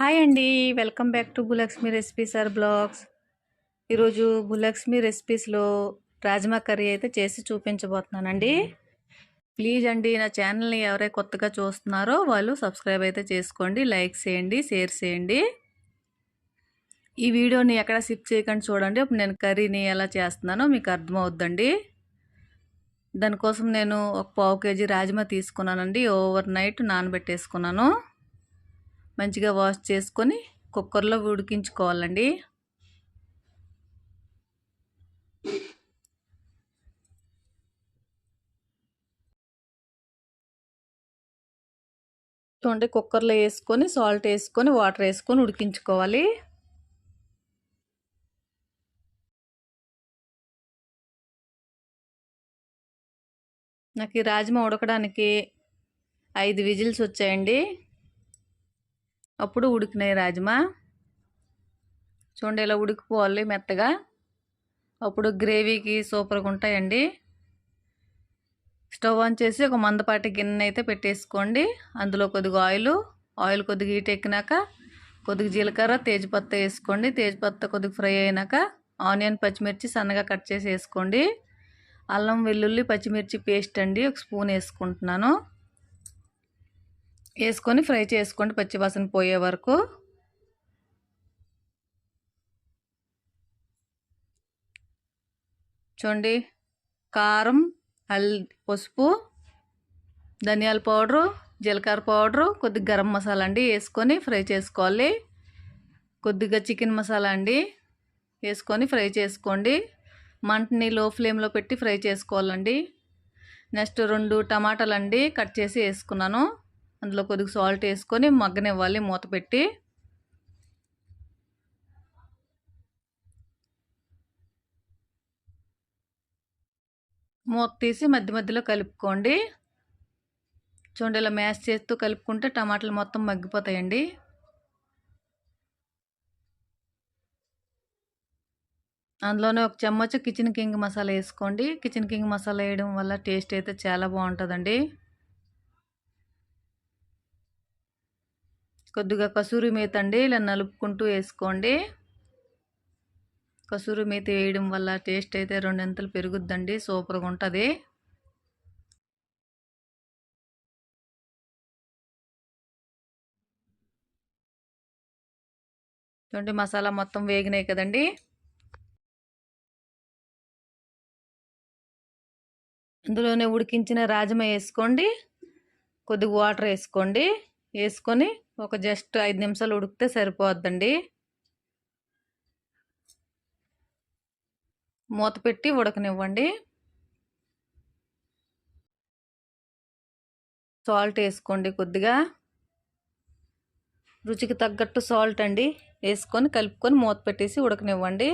Hi అండి. Welcome back to Bhulakshmi recipes or blogs. ఈరోజు Bhulakshmi రెసిపీస్లో rajma curry అయితే చేసి చూపించబోతున్నానండి. ప్లీజ్ అండి నా ఛానల్ని ఎవరైతే కొత్తగా చూస్తున్నారో వాళ్ళు సబ్స్క్రైబ్ అయితే చేసుకోండి లైక్ చేయండి షేర్ చేయండి. ఈ వీడియోని ఎక్కడ స్కిప్ చేయకుండా చూడండి. అప్పుడు నేను కర్రీని ఎలా చేస్తున్నానో మీకు అర్థమవుద్దండి. దానికోసం నేను ఒక పావు కేజీ రాజ్మా తీసుకున్నానండి. ఓవర్ నైట్ నానబెట్టేసుకున్నాను. మంచిగా వాష్ చేసుకొని కుక్కర్లో ఉడికించుకోవాలండి. చూడండి కుక్కర్లో వేసుకొని సాల్ట్ వేసుకొని వాటర్ వేసుకొని ఉడికించుకోవాలి. నాకు ఈ రాజ్మా ఉడకడానికి ఐదు విజిల్స్ వచ్చాయండి. అప్పుడు ఉడికినాయి రాజ్మా? చూడండి ఇలా ఉడికిపోవాలి మెత్తగా. అప్పుడు గ్రేవీకి సూపర్గా ఉంటాయండి. స్టవ్ ఆన్ చేసి ఒక మందపాటి గిన్నె అయితే పెట్టేసుకోండి. అందులో కొద్దిగా ఆయిల్ ఆయిల్ కొద్దిగా హీట్ ఎక్కినాక కొద్దిగా జీలకర్ర తేజ్పత్త వేసుకోండి. తేజ్పత్త కొద్దిగా ఫ్రై అయినాక ఆనియన్ పచ్చిమిర్చి సన్నగా కట్ చేసి వేసుకోండి అల్లం వెల్లుల్లి పచ్చిమిర్చి పేస్ట్ అండి. ఒక స్పూన్ వేసుకుంటున్నాను. వేసుకొని ఫ్రై చేసుకోండి పచ్చివాసన పోయే వరకు చూడండి కారం హల్ పసుపు ధనియాల పౌడరు జీలకర్ర పౌడరు కొద్దిగా గరం మసాలా అండి వేసుకొని ఫ్రై చేసుకోవాలి. కొద్దిగా చికెన్ మసాలా అండి వేసుకొని ఫ్రై చేసుకోండి. మంటని లో ఫ్లేమ్లో పెట్టి ఫ్రై చేసుకోవాలండి. నెక్స్ట్ రెండు టమాటాలు అండి కట్ చేసి వేసుకున్నాను. అందులో కొద్దిగా సాల్ట్ వేసుకొని మగ్గనివ్వాలి మూత పెట్టి. మూత తీసి మధ్య మధ్యలో కలుపుకోండి. చూడండి ఇలా మ్యాష్ చేస్తూ కలుపుకుంటే టమాటాలు మొత్తం మగ్గిపోతాయండి. అందులోనే ఒక చెమ్మచ్చ కిచెన్ కింగ్ మసాలా వేసుకోండి. కిచెన్ కింగ్ మసాలా వేయడం వల్ల టేస్ట్ అయితే చాలా బాగుంటుందండి. కొద్దిగా కసూరి మేత అండి ఇలా నలుపుకుంటూ వేసుకోండి. కసూరి మేత వేయడం వల్ల టేస్ట్ అయితే రెండింతలు పెరుగుద్దండి సూపర్గా ఉంటుంది. చూడండి మసాలా మొత్తం వేగినాయి కదండి. అందులోనే ఉడికించిన రాజమ వేసుకోండి. కొద్దిగా వాటర్ వేసుకోండి. వేసుకొని ఒక జస్ట్ ఐదు నిమిషాలు ఉడికితే సరిపోద్దండి. మూత పెట్టి ఉడకనివ్వండి. సాల్ట్ వేసుకోండి కొద్దిగా. రుచికి తగ్గట్టు సాల్ట్ అండి. వేసుకొని కలుపుకొని మూత పెట్టేసి ఉడకనివ్వండి.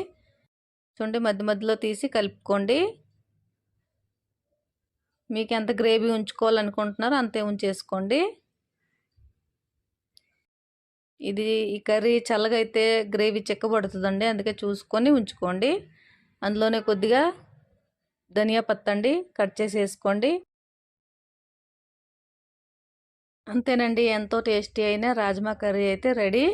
చూడండి మధ్య మధ్యలో తీసి కలుపుకోండి. మీకు ఎంత గ్రేవీ ఉంచుకోవాలనుకుంటున్నారో అంతే ఉంచేసుకోండి. ఇది ఈ కర్రీ చల్లగా అయితే గ్రేవీ చెక్కబడుతుందండి అందుకే చూసుకొని ఉంచుకోండి. అందులోనే కొద్దిగా ధనియా పత్తండి కట్ చేసి వేసుకోండి అంతేనండి ఎంతో టేస్టీ అయిన రాజ్మా కర్రీ అయితే రెడీ.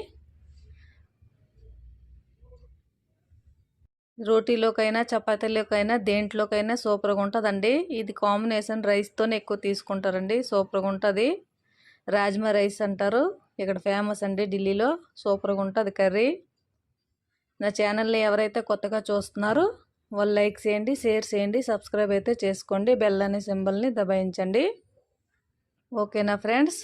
రోటీలోకైనా చపాతీలోకైనా దేంట్లోకైనా సూపర్గా ఉంటుందండి ఇది కాంబినేషన్ రైస్తోనే ఎక్కువ తీసుకుంటారండి సూపర్గా ఉంటుంది రాజ్మా రైస్ అంటారు. ఇక్కడ ఫేమస్ అండి ఢిల్లీలో. సూపర్గా ఉంటుంది కర్రీ. నా ఛానల్ని ఎవరైతే కొత్తగా చూస్తున్నారో వాళ్ళు లైక్ చేయండి షేర్ చేయండి సబ్స్క్రైబ్ అయితే చేసుకోండి. బెల్ అనే సింబల్ని దబాయించండి. ఓకేనా ఫ్రెండ్స్?